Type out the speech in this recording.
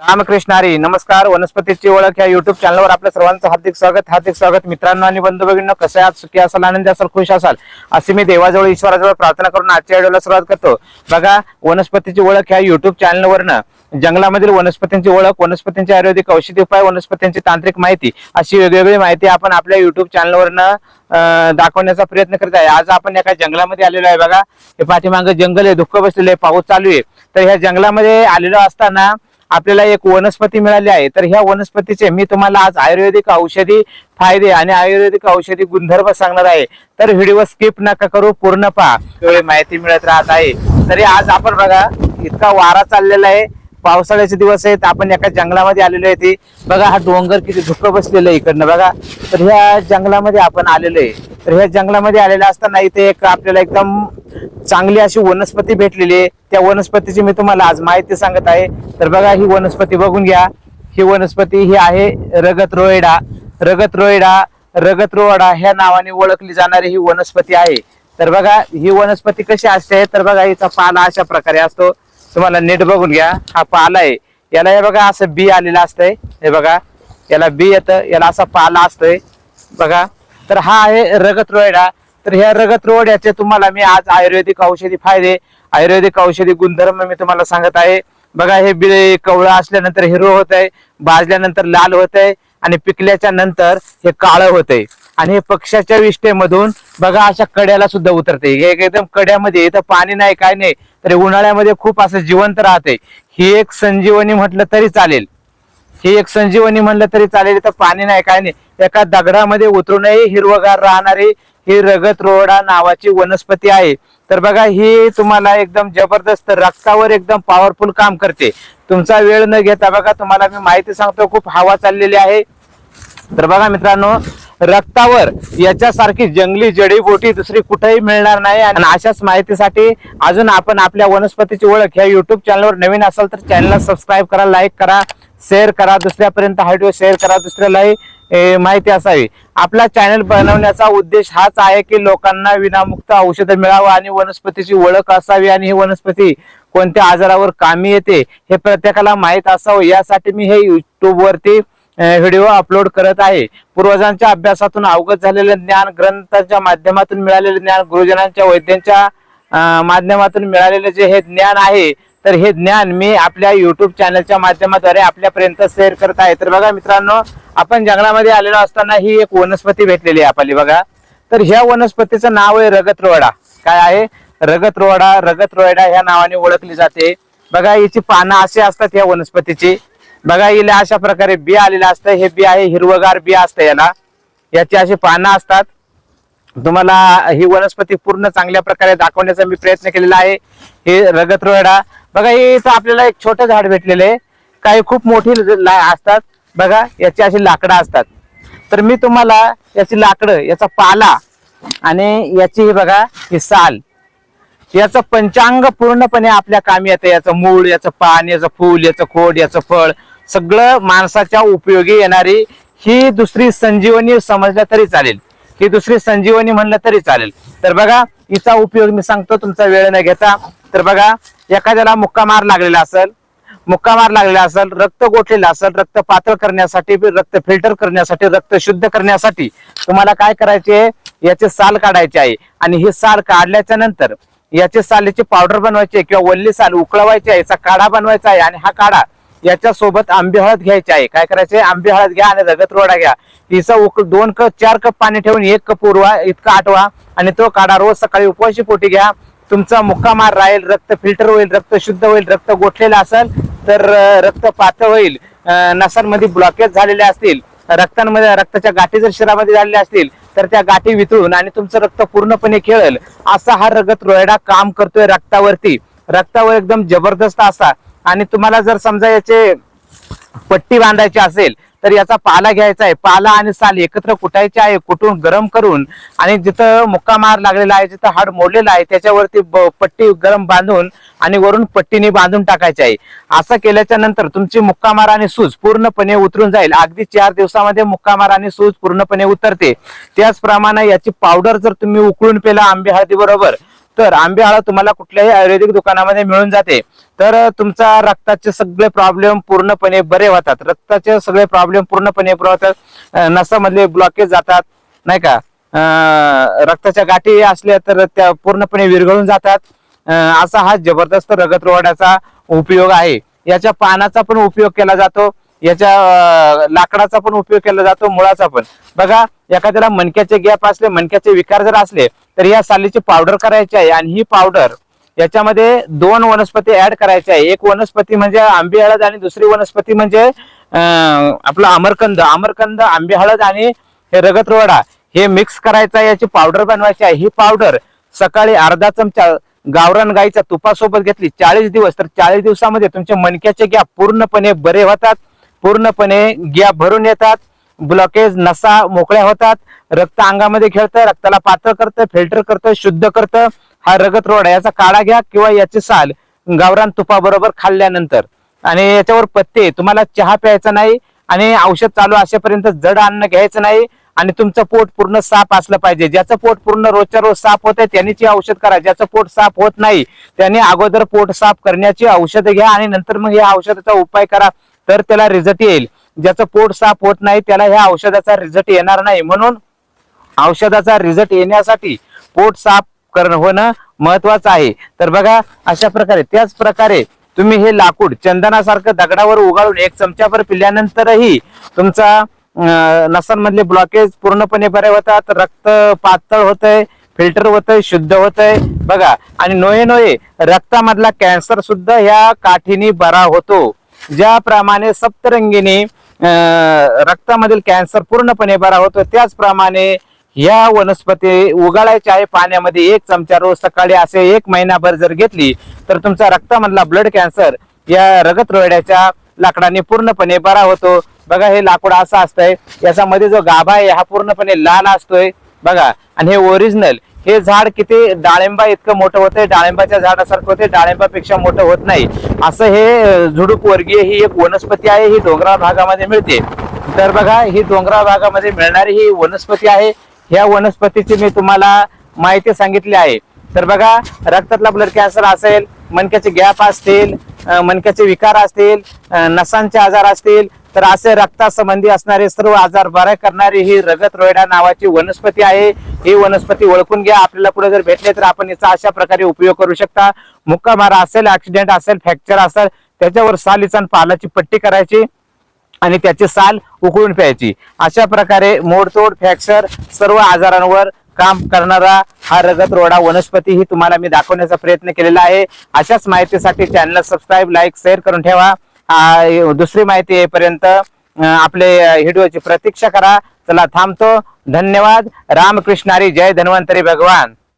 रामकृष्ण हरी नमस्कार. वनस्पतीची ओळख या युट्यूब चॅनलवर आपल्या सर्वांचं हार्दिक स्वागत. हार्दिक स्वागत मित्रांनो आणि बंधू भगिनींनो कसे आहात? सुखी असाल आनंदी असाल खुश असाल? असे मी देवाजवळ ईश्वराजवळ प्रार्थना करून आजच्या व्हिडिओला सुरुवात करतो. बघा वनस्पतीची ओळख या युट्यूब चॅनलवरनं जंगलामधील वनस्पतींची ओळख वनस्पतींचे आयुर्वेदिक औषधी उपाय वनस्पतींची तांत्रिक माहिती अशी वेगवेगळी माहिती आपण आपल्या युट्यूब चॅनलवरनं दाखवण्याचा प्रयत्न करत आहे. आज आपण एका जंगलामध्ये आलेलो आहे. बघा हे पाठीमागं जंगल आहे दुःख बसलेलं आहे पाऊस चालू आहे. तर ह्या जंगलामध्ये आलेलो असताना आपल्याला एक वनस्पती मिळाली आहे. तर ह्या वनस्पतीचे मी तुम्हाला आज आयुर्वेदिक औषधी फायदे आणि आयुर्वेदिक औषधी गुणधर्म सांगणार आहे. तर व्हिडिओ स्किप नका करू पूर्ण पहा. वेळी माहिती मिळत राहत आहे. तरी आज आपण बघा इतका वारा चाललेला आहे. पावसाळ्याचे दिवस आहेत. आपण एका जंगलामध्ये आलेलो आहे ते. बघा हा डोंगर किती धुकं बसलेलं आहे इकडनं. बघा तर ह्या जंगलामध्ये आपण आलेलो आहे. तर ह्या जंगलामध्ये आलेलं असताना इथे एक आपल्याला एकदम चांगली अशी वनस्पती भेटलेली आहे. त्या वनस्पतीची मी तुम्हाला आज माहिती सांगत आहे. तर बघा ही वनस्पती बघून घ्या. ही वनस्पती ही आहे रगत रोयडा. रगत रोयडा रगत रोवाडा ह्या नावाने ओळखली जाणारी ही वनस्पती आहे. तर बघा ही वनस्पती कशी असते? तर बघा हिचा पाला अशा प्रकारे असतो. तुम्हाला नीट बघून घ्या. हा पाला आहे. याला हे बघा असं बी आलेलं असतंय. हे बघा याला बी येतं. याला असा पाला असतोय. बघा. तर हा आहे रगत रोयडा. तर ह्या रगत रोड्याचे तुम्हाला मी आज आयुर्वेदिक औषधी फायदे आयुर्वेदिक औषधी गुणधर्म मी तुम्हाला सांगत आहे. बघा हे बिळे कवळं असल्यानंतर हिरवं होत आहे भाजल्यानंतर लाल होत आहे आणि पिकल्याच्या नंतर हे काळं होत आहे आणि हे पक्षाच्या विष्ठेमधून बघा अशा कड्याला सुद्धा उतरते हे एकदम कड्यामध्ये इथं पाणी नाही काय नाही तर उन्हाळ्यामध्ये खूप असं जिवंत राहते ही एक संजीवनी म्हटलं तरी चालेल. ही एक संजीवनी म्हणलं तरी चालेल तर पाणी नाही काय नाही. एका दगडामध्ये उतरूनही हिरवगार राहणारी ही रगत रोडा नावाची वनस्पती आहे. तर बघा ही तुम्हाला एकदम जबरदस्त रक्तावर एकदम पॉवरफुल काम करते. तुमचा वेळ न घेता बघा तुम्हाला मी माहिती सांगतो खूप हवा चाललेली आहे. तर बघा मित्रांनो रक्तावर याच्यासारखी जंगली जडीबोटी दुसरी कुठेही मिळणार नाही. आणि अशाच माहितीसाठी अजून आपण आपल्या वनस्पतीची ओळख ह्या युट्यूब चॅनलवर नवीन असाल तर चॅनलला सबस्क्राईब करा लाईक करा. शेअर करा दुसऱ्यापर्यंत हा व्हिडिओ शेअर करा दुसऱ्यालाही माहिती असावी. आपला चॅनल बनवण्याचा उद्देश हाच आहे की लोकांना विनामुक्त औषधं मिळावं आणि वनस्पतीची ओळख असावी आणि ही वनस्पती कोणत्या आजारावर कामी येते हे प्रत्येकाला माहीत असावं. यासाठी मी हे युट्यूबवरती व्हिडिओ अपलोड करत आहे. पूर्वजांच्या अभ्यासातून अवगत झालेले ज्ञान ग्रंथांच्या माध्यमातून मिळालेले ज्ञान गुरुजनांच्या वैद्यांच्या माध्यमातून मिळालेले जे हे ज्ञान आहे तर हे ज्ञान मी आपल्या युट्यूब चॅनलच्या माध्यमाद्वारे आपल्यापर्यंत शेअर करत आहे. तर बघा मित्रांनो आपण जंगलामध्ये आलेलो असताना ही एक वनस्पती भेटलेली आहे आपली बघा. तर ह्या वनस्पतीचं नाव आहे रगत रोडा काय आहे? रगत रोडा रगत रोयडा ह्या नावाने ओळखली जाते. बघा हिची पानं अशी असतात ह्या वनस्पतीची. बघा हिला अशा प्रकारे बी आलेलं असतं. हे बी आहे हिरवगार बी असतं याला. याची अशी पानं असतात. तुम्हाला ही वनस्पती पूर्ण चांगल्या प्रकारे दाखवण्याचा मी प्रयत्न केलेला आहे. हे रगत रोयडा बघा हे इथं आपल्याला एक छोटं झाड भेटलेलं आहे. काही खूप मोठी ला- असतात. बघा याची अशी लाकडं असतात. तर मी तुम्हाला याची लाकडं याचा पाला आणि याची बघा ही साल. याचं पंचांग पूर्णपणे आपल्या कामी येतं. याचं मूळ याचं पान याचं फूल याचं खोड याचं फळ सगळं माणसाच्या उपयोगी येणारी ही दुसरी संजीवनी समजल्या तरी चालेल. ही दुसरी संजीवनी म्हणलं तरी चालेल. तर बघा हिचा उपयोग मी सांगतो तुमचा वेळ न घेता. तर बघा एखाद्याला मुक्का मार लागलेला असेल मुक्का मार लागलेला असेल रक्त गोठलेलं असेल रक्त पातळ करण्यासाठी रक्त फिल्टर करण्यासाठी रक्त शुद्ध करण्यासाठी तुम्हाला काय करायचे याचे साल काढायचे आहे. आणि ही साल काढल्याच्या नंतर याचे सालीची पावडर बनवायची आहे किंवा वल्ली साल उकळवायची आहे याचा काढा बनवायचा आहे. आणि हा काढा याच्या सोबत आंबे हळद घ्यायची आहे. काय करायचे आंबे हळद घ्या आणि रगत रोडा घ्या. तिचा उक दोन कप चार कप पाणी ठेवून एक कप उरवा इतका आठवा आणि तो काढा. रोज सकाळी उपवाशी पोटी घ्या. तुमचा मुक्का मार राहील रक्त फिल्टर होईल रक्त शुद्ध होईल रक्त गोठलेलं असेल तर रक्त पातळ होईल. नसांमध्ये ब्लॉकेज झालेले असतील. रक्तांमध्ये रक्ताच्या गाठी जर शरीरामध्ये झालेल्या असतील तर त्या गाठी वितळून आणि तुमचं रक्त पूर्णपणे खेळेल. असा हा रगत रोयडा काम करतोय रक्तावरती. रक्तावर एकदम जबरदस्त असा. आणि तुम्हाला जर समजा याचे पट्टी बांधायची असेल तर याचा पाला घ्यायचा आहे. पाला आणि साल एकत्र कुटायचे आहे कुटून गरम करून आणि जिथं मुक्का मार लागलेला आहे जिथं हाड मोडलेला आहे त्याच्यावरती ब- पट्टी गरम बांधून आणि वरून पट्टीने बांधून टाकायचे आहे. असं केल्याच्यानंतर तुमची मुक्कामार आणि सूज पूर्णपणे उतरून जाईल. अगदी चार दिवसामध्ये मुक्कामार आणि सूज पूर्णपणे उतरते. त्याचप्रमाणे याची पावडर जर तुम्ही उकळून पेला आंबे हळदी बरोबर तर आंबे हळद तुम्हाला कुठल्याही आयुर्वेदिक दुकानामध्ये मिळून जाते. तर तुमचा रक्ताचे सगळे प्रॉब्लेम पूर्णपणे बरे होतात. रक्ताचे सगळे प्रॉब्लेम पूर्णपणे बरे होतात. नसामधले ब्लॉकेज जातात नाही का? रक्ताच्या गाठी असल्या तर त्या पूर्णपणे विरघळून जातात. असा हा जबरदस्त रगत रोवण्याचा उपयोग आहे. याच्या पानाचा पण उपयोग केला जातो. याच्या लाकडाचा पण उपयोग केला जातो मुळाचा पण. बघा एखाद्याला मणक्याचे गॅप असले मणक्याचे विकार जर असले तर या सालीची पावडर करायची आहे. आणि ही पावडर याच्यामध्ये दोन वनस्पती ऍड करायच्या आहे. एक वनस्पती म्हणजे आंबे हळद आणि दुसरी वनस्पती म्हणजे आपला अमरकंद. अमरकंद आंबे हळद आणि हे रगत रोडा हे मिक्स करायचं आहे याची पावडर बनवायची आहे. ही पावडर सकाळी अर्धा चमचा गावरान गाईच्या तुपासोबत घेतली चाळीस दिवस. तर चाळीस दिवसामध्ये तुमचे मणक्याचे गॅप पूर्णपणे बरे होतात. पूर्णपणे गॅप भरून येतात ब्लॉकेज नसा मोकळ्या होतात. रक्त अंगामध्ये खेळतं रक्ताला पातळ करतं फिल्टर करतं शुद्ध करतं. हा रगत रोड याचा काढा घ्या किंवा याची साल गावरान तुपाबरोबर खाल्ल्यानंतर. आणि याच्यावर पत्ते तुम्हाला चहा प्यायचा नाही आणि औषध चालू असेपर्यंत जड अन्न घ्यायचं नाही आणि तुमचं पोट पूर्ण साफ असलं पाहिजे. ज्याचं पोट पूर्ण रोजच्या रोज साफ होत आहे त्यांनीची औषध करा. ज्याचं पोट साफ होत नाही त्याने अगोदर पोट साफ करण्याची औषधं घ्या आणि नंतर मग या औषधाचा उपाय करा. तर त्याला रिझल्ट येईल. ज्याचं पोट साफ होत नाही त्याला ह्या औषधाचा रिझल्ट येणार नाही. म्हणून औषधाचा रिझल्ट येण्यासाठी पोट साफ करणं होणं महत्वाचं आहे. तर बघा अशा प्रकारे त्याच प्रकारे तुम्ही हे लाकूड चंदनासारखं दगडावर उगाळून एक चमच्याभर पिल्यानंतरही तुमचा नसांमधले ब्लॉकेज पूर्णपणे बरे होतात. रक्त पातळ होतंय फिल्टर होतंय शुद्ध होतंय. बघा आणि नोये नोये रक्तामधला कॅन्सर सुद्धा ह्या काठीने बरा होतो. ज्याप्रमाणे सप्तरंगीने रक्तामधील कॅन्सर पूर्णपणे बरा होतो त्याचप्रमाणे या वनस्पती उगाळायच्या आहे पाण्यामध्ये एक चमचा रोज सकाळी असे एक महिनाभर जर घेतली तर तुमचा रक्तामधला ब्लड कॅन्सर या रगत रोयड्याच्या लाकडाने पूर्णपणे बरा होतो. बघा हे लाकूड असं असतंय. याच्यामध्ये जो गाभा आहे हा पूर्णपणे लाल असतोय. बघा आणि हे ओरिजिनल हे झाड किती डाळिंबा इतकं मोठं होतंय? डाळिंबाच्या झाडासारखं होते डाळिंबापेक्षा मोठं होत नाही. असं हे झुडूप वर्गीय ही एक वनस्पती आहे ही डोंगराळ भागामध्ये मिळते. तर बघा ही डोंगराळ भागामध्ये मिळणारी ही वनस्पती आहे. ह्या वनस्पतीची मी तुम्हाला माहिती सांगितली आहे. तर बघा रक्तातला ब्लड कॅन्सर असेल मणक्याचे गॅप असतील मणक्याचे विकार असतील नसांचे आजार असतील तर असे रक्तासंबंधी असणारे सर्व आजार बरे करणारी ही रगत रोयडा नावाची वनस्पती आहे. ही वनस्पती ओळखून घ्या. आपल्याला पुढे जर भेटले तर आपण याचा अशा प्रकारे उपयोग करू शकता. मुक्का मारा असेल ऍक्सिडेंट असेल फ्रॅक्चर असेल त्याच्यावर सालीचा पालाची पट्टी करायची आणि त्याची साल उकळून प्यायची. अशा प्रकारे मोडतोड फ्रॅक्चर सर्व आजारांवर काम करणारा हा रगत रोडा वनस्पती ही तुम्हाला मी दाखवण्याचा प्रयत्न केलेला आहे. अशाच माहितीसाठी चॅनल सबस्क्राईब लाईक शेअर करून ठेवा. दुसरी माहिती येईपर्यंत आपले व्हिडिओची प्रतीक्षा करा. चला थांबतो. धन्यवाद. रामकृष्णारी जय धन्वंतरी भगवान.